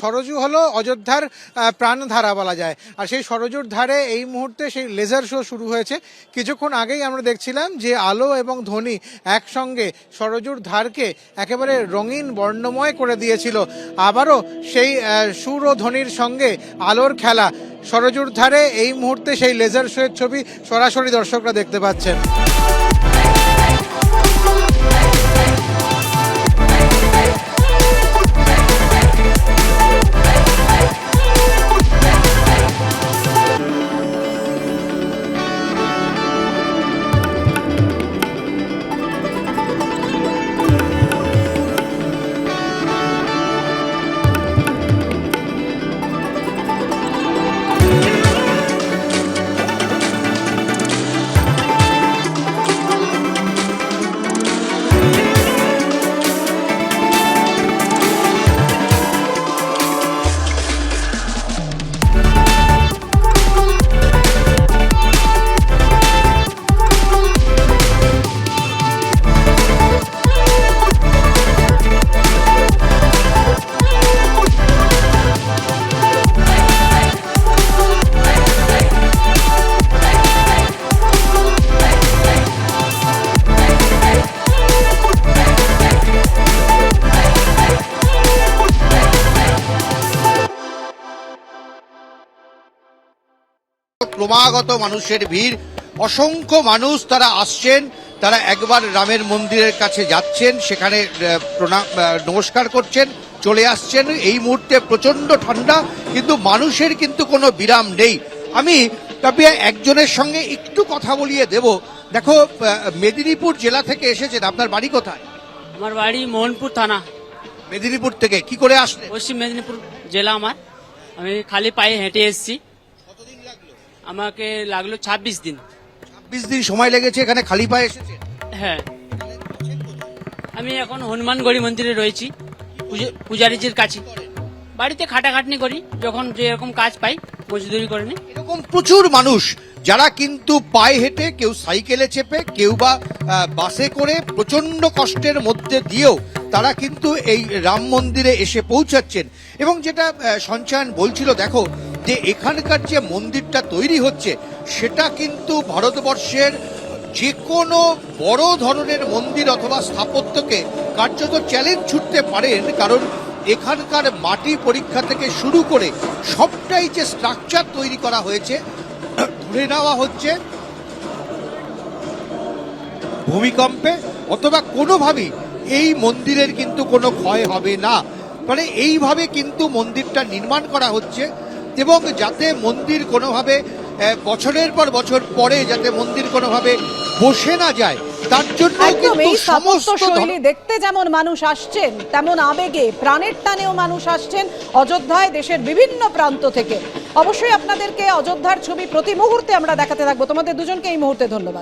সরজু হলো অযোধ্যার প্রাণধারা বলা যায়। আর সেই সরজুর ধারে এই মুহূর্তে সেই লেজার শো শুরু হয়েছে। কিছুক্ষণ আগেই আমরা দেখছিলাম যে আলো এবং ধ্বনি একসঙ্গে সরজুর ধারকে একেবারে রঙিন বর্ণময় করে দিয়েছিল। আবারও সেই সুর ও ধ্বনির সঙ্গে আলোর খেলা। সরজুর ধারে এই মুহূর্তে সেই লেজার শোয়ের ছবি সরাসরি দর্শকরা দেখতে পাচ্ছেন। ক্রমাগত মানুষের ভিড়। অসংখ্য মানুষ তারা আসছেন তারা একবার রামের মন্দিরের কাছে যাচ্ছেন সেখানে প্রণাম নমস্কার করছেন চলে আসছেন। এই মুহূর্তে প্রচণ্ড ঠান্ডা কিন্তু মানুষের কিন্তু কোনো বিরাম নেই। আমি তবে একজনের সঙ্গে একটু কথা বলিয়ে দেব। দেখো মেদিনীপুর জেলা থেকে এসেছেন আপনার বাড়ি কোথায়? আমার বাড়ি মোহনপুর থানা। মেদিনীপুর থেকে কি করে আসলেন? পশ্চিম মেদিনীপুর জেলা আমার। আমি খালি পায়ে হেঁটে এসেছি। আমাকে লাগল ছাব্বিশ দিন। ছাব্বিশ দিন সময় লেগেছে এখানে খালি পায়ে এসেছে? হ্যাঁ। আমি এখন হনুমানগড়ি মন্দিরে রয়েছি পূজা- পূজারীজির কাছে। বাড়িতে খাটাখাটনি করি যখন যেরকম কাজ পাই মজদুরি করে নিই। এরকম প্রচুর মানুষ যারা কিন্তু পায়ে হেঁটে কেউ সাইকেলে চেপে কেউ বা আহ, বাসে করে প্রচণ্ড কষ্টের মধ্যে দিয়েও তারা কিন্তু এই রাম মন্দিরে এসে পৌঁছাচ্ছেন। এবং যেটা আহ, সঞ্চয়ন বলছিল দেখো যে এখানকার যে মন্দিরটা তৈরি হচ্ছে, সেটা কিন্তু ভারতবর্ষের যে কোনো বড় ধরনের মন্দির অথবা স্থাপত্যকে কার্যত চ্যালেঞ্জ ছুটতে পারেন, কারণ এখানকার মাটি পরীক্ষা থেকে শুরু করে সবটাই যে স্ট্রাকচার তৈরি করা হয়েছে, ধরে নেওয়া হচ্ছে ভূমিকম্পে, অথবা কোনোভাবেই এই মন্দিরের কিন্তু কোনো ক্ষয় হবে না। মানে এইভাবে কিন্তু মন্দিরটা নির্মাণ করা হচ্ছে। এবং যাতে মন্দির কোনোভাবে বছরের পর বছর পরে যাতে মন্দির কোনোভাবে বসে না যায় তার জন্য কিন্তু সমস্ত শৈলী দেখতে যেমন মানুষ আসছেন তেমন আবেগে প্রাণের টানেও মানুষ আসছেন অযোধ্যায় দেশের বিভিন্ন প্রান্ত থেকে। অবশ্যই আপনাদেরকে অযোধ্যার ছবি প্রতি মুহূর্তে আমরা দেখাতে থাকব। তোমাদের দুজনকে এই মুহূর্তে ধন্যবাদ।